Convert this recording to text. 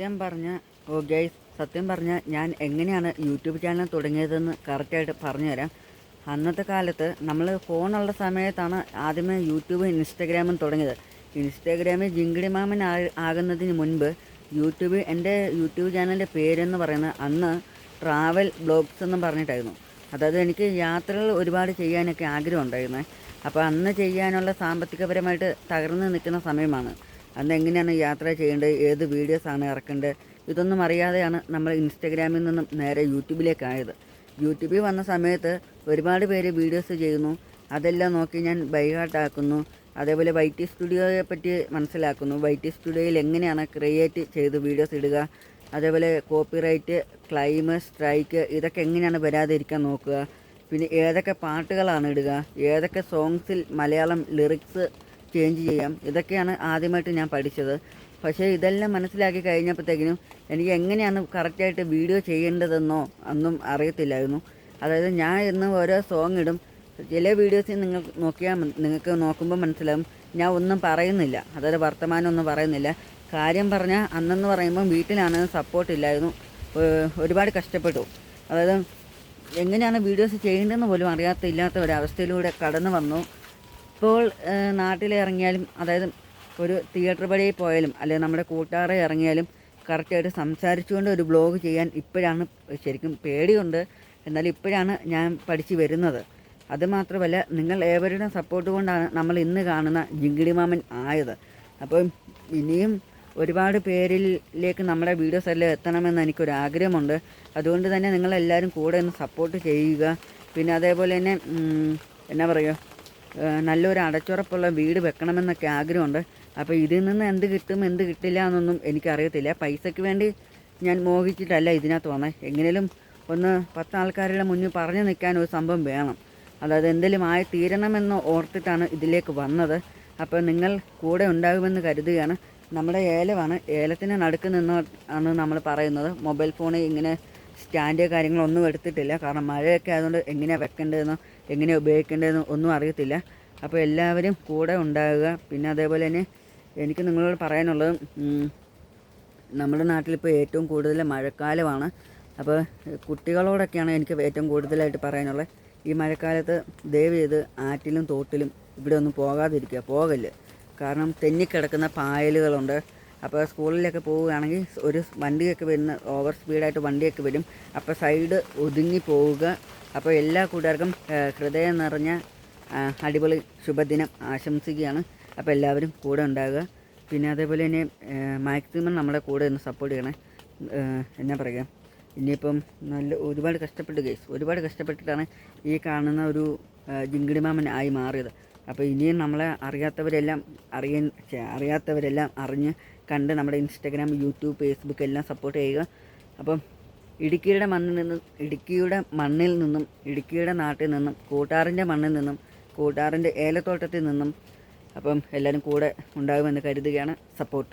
സത്യം പറഞ്ഞ ഓ ഗൈസ് സത്യം പറഞ്ഞ ഞാൻ എങ്ങനെയാണ് യൂട്യൂബ് ചാനൽ തുടങ്ങിയതെന്ന് കറക്റ്റായിട്ട് പറഞ്ഞുതരാം. അന്നത്തെ കാലത്ത് നമ്മൾ ഫോണുള്ള സമയത്താണ് ആദ്യമേ യൂട്യൂബും ഇൻസ്റ്റാഗ്രാമും തുടങ്ങിയത്. ഇൻസ്റ്റാഗ്രാമിൽ ജിങ്കിടി മാമൻ ആകുന്നതിന് മുൻപ് യൂട്യൂബ് എന്റെ യൂട്യൂബ് ചാനലിന്റെ പേരെന്ന് പറയുന്നത് അന്ന് ട്രാവൽ ബ്ലോഗ്സ് എന്നും പറഞ്ഞിട്ടായിരുന്നു. അതായത് എനിക്ക് യാത്രകൾ ഒരുപാട് ചെയ്യാനൊക്കെ ആഗ്രഹം ഉണ്ടായിരുന്നു. അപ്പോൾ അന്ന് ചെയ്യാനുള്ള സാമ്പത്തികപരമായിട്ട് തകർന്നു നിൽക്കുന്ന സമയമാണ്. അന്ന് എങ്ങനെയാണ് യാത്ര ചെയ്യേണ്ടത്? ഏത് വീഡിയോസാണ് ഇറക്കേണ്ടത്? ഇതൊന്നും അറിയാതെയാണ് നമ്മൾ ഇൻസ്റ്റഗ്രാമിൽ നിന്നും നേരെ യൂട്യൂബിലേക്കായത്. യൂട്യൂബിൽ വന്ന സമയത്ത് ഒരുപാട് പേര് വീഡിയോസ് ചെയ്യുന്നു. അതെല്ലാം നോക്കി ഞാൻ ബൈഹാർട്ടാക്കുന്നു അതേപോലെ വൈറ്റി സ്റ്റുഡിയോയെ പറ്റി മനസ്സിലാക്കുന്നു. വൈറ്റി സ്റ്റുഡിയോയിൽ എങ്ങനെയാണ് ക്രിയേറ്റ് ചെയ്ത് വീഡിയോസ് ഇടുക? അതേപോലെ കോപ്പിറൈറ്റ് ക്ലൈമ് സ്ട്രൈക്ക് ഇതൊക്കെ എങ്ങനെയാണ് വരാതിരിക്കാൻ നോക്കുക? പിന്നെ ഏതൊക്കെ പാട്ടുകളാണ് ഇടുക? ഏതൊക്കെ സോങ്സിൽ മലയാളം ലിറിക്സ് ചേഞ്ച് ചെയ്യാം. ഇതൊക്കെയാണ് ആദ്യമായിട്ട് ഞാൻ പഠിച്ചത്. പക്ഷേ ഇതെല്ലാം മനസ്സിലാക്കി കഴിഞ്ഞപ്പോഴത്തേക്കിനും എനിക്ക് എങ്ങനെയാണ് കറക്റ്റായിട്ട് വീഡിയോ ചെയ്യേണ്ടതെന്നോ അന്നും അറിയത്തില്ലായിരുന്നു. അതായത് ഞാൻ ഇന്ന് ഓരോ സോങ് ഇടും. ചില വീഡിയോസിൽ നിങ്ങൾ നോക്കിയാൽ നിങ്ങൾക്ക് നോക്കുമ്പോൾ മനസ്സിലാകും ഞാൻ ഒന്നും പറയുന്നില്ല. അതായത് വർത്തമാനം ഒന്നും പറയുന്നില്ല. കാര്യം പറഞ്ഞാൽ അന്നെന്ന് പറയുമ്പോൾ വീട്ടിലാണ് സപ്പോർട്ട് ഇല്ലായിരുന്നു. ഒരുപാട് കഷ്ടപ്പെട്ടു. അതായത് എങ്ങനെയാണ് വീഡിയോസ് ചെയ്യേണ്ടതെന്ന് പോലും അറിയാത്ത ഇല്ലാത്ത ഒരവസ്ഥയിലൂടെ കടന്നു വന്നു. ഇപ്പോൾ നാട്ടിലിറങ്ങിയാലും അതായത് ഒരു തിയേറ്റർ പടിയിൽ പോയാലും അല്ലെങ്കിൽ നമ്മുടെ കൂട്ടുകാരെ ഇറങ്ങിയാലും കറക്റ്റായിട്ട് സംസാരിച്ചുകൊണ്ട് ഒരു ബ്ലോഗ് ചെയ്യാൻ ഇപ്പോഴാണ് ശരിക്കും പേടിയുണ്ട്. എന്നാൽ ഇപ്പോഴാണ് ഞാൻ പഠിച്ചു വരുന്നത്. അതുമാത്രമല്ല നിങ്ങൾ ഏവരുടെ സപ്പോർട്ട് കൊണ്ടാണ് നമ്മൾ ഇന്ന് കാണുന്ന ജിങ്കിടി മാമൻ ആയത്? അപ്പം ഇനിയും ഒരുപാട് പേരിലേക്ക് നമ്മുടെ വീഡിയോസ് എല്ലാം എത്തണമെന്ന് എനിക്കൊരു ആഗ്രഹമുണ്ട്. അതുകൊണ്ട് തന്നെ നിങ്ങളെല്ലാവരും കൂടെ ഒന്ന് സപ്പോർട്ട് ചെയ്യുക. പിന്നെ അതേപോലെ തന്നെ എന്നാ പറയുക? നല്ലൊരു അടച്ചുറപ്പുള്ള വീട് വെക്കണമെന്നൊക്കെ ആഗ്രഹമുണ്ട്. അപ്പോൾ ഇതിൽ നിന്ന് എന്ത് കിട്ടും എന്ത് കിട്ടില്ല എന്നൊന്നും എനിക്കറിയത്തില്ല. പൈസയ്ക്ക് വേണ്ടി ഞാൻ മോഹിച്ചിട്ടല്ല ഇതിനകത്ത് വന്നത് എങ്ങനെയും ഒന്ന് പത്ത് ആൾക്കാരുടെ മുന്നിൽ പറഞ്ഞു നിൽക്കാൻ ഒരു സംഭവം വേണം. അതായത് എന്തെങ്കിലും ആയി തീരണമെന്ന് ഓർത്തിട്ടാണ് ഇതിലേക്ക് വന്നത്. അപ്പോൾ നിങ്ങൾ കൂടെ ഉണ്ടാകുമെന്ന് കരുതുകയാണ്. നമ്മുടെ ഏലമാണ് ഏലത്തിന് നടുക്ക് നിന്ന് ആണ് നമ്മൾ പറയുന്നത്. മൊബൈൽ ഫോണിൽ ഇങ്ങനെ സ്റ്റാൻഡ് കാര്യങ്ങളൊന്നും എടുത്തിട്ടില്ല. കാരണം മഴയൊക്കെ ആയതുകൊണ്ട് എങ്ങനെയാണ് വെക്കേണ്ടതെന്നോ എങ്ങനെയാണ് ഉപയോഗിക്കേണ്ടതെന്ന് ഒന്നും അറിയത്തില്ല. അപ്പോൾ എല്ലാവരും കൂടെ ഉണ്ടാകുക. പിന്നെ അതേപോലെ തന്നെ എനിക്ക് നിങ്ങളോട് പറയാനുള്ളത് നമ്മുടെ നാട്ടിലിപ്പോൾ ഏറ്റവും കൂടുതൽ മഴക്കാലമാണ്. അപ്പോൾ കുട്ടികളോടൊക്കെയാണ് എനിക്ക് ഏറ്റവും കൂടുതലായിട്ട് പറയാനുള്ളത്. ഈ മഴക്കാലത്ത് ദയവ് ചെയ്ത് ആറ്റിലും തോട്ടിലും ഇവിടെ ഒന്നും പോകാതിരിക്കുക പോകല്ല്. കാരണം തെന്നിക്കിടക്കുന്ന പായലുകളുണ്ട്. അപ്പോൾ സ്കൂളിലൊക്കെ പോവുകയാണെങ്കിൽ ഒരു വണ്ടിയൊക്കെ വരുന്ന ഓവർ സ്പീഡായിട്ട് വണ്ടിയൊക്കെ വരും. അപ്പോൾ സൈഡ് ഒതുങ്ങി പോവുക അപ്പോൾ എല്ലാ കൂട്ടുകാർക്കും ഹൃദയം നിറഞ്ഞ അടിപൊളി ശുഭദിനം ആശംസിക്കുകയാണ്. അപ്പോൾ എല്ലാവരും കൂടെ ഉണ്ടാകുക. പിന്നെ അതേപോലെ തന്നെ മാക്സിമം നമ്മളെ കൂടെ ഒന്ന് സപ്പോർട്ട് ചെയ്യണേ. എന്നാ പറയുക? ഇനിയിപ്പം നല്ല ഒരുപാട് കഷ്ടപ്പെട്ട് കേസ് ഒരുപാട് കഷ്ടപ്പെട്ടിട്ടാണ് ഈ കാണുന്ന ഒരു ജിങ്കിടിമാമൻ മാമൻ ആയി മാറിയത്. അപ്പോൾ ഇനിയും നമ്മളെ അറിയാത്തവരെല്ലാം അറിയ ഛെ, അറിയാത്തവരെല്ലാം അറിഞ്ഞ് കണ്ട് നമ്മുടെ ഇൻസ്റ്റാഗ്രാം യൂട്യൂബ് ഫേസ്ബുക്ക് എല്ലാം സപ്പോർട്ട് ചെയ്യുക. അപ്പം ഇടുക്കിയുടെ മണ്ണിൽ നിന്നും ഇടുക്കിയുടെ മണ്ണിൽ നിന്നും ഇടുക്കിയുടെ നാട്ടിൽ നിന്നും കൂട്ടാറിന്റെ മണ്ണിൽ നിന്നും കൂട്ടാറിന്റെ ഏലത്തോട്ടത്തിൽ നിന്നും അപ്പം എല്ലാവരും കൂടെ ഉണ്ടാകുമെന്ന് കരുതുകയാണ് സപ്പോർട്ട്.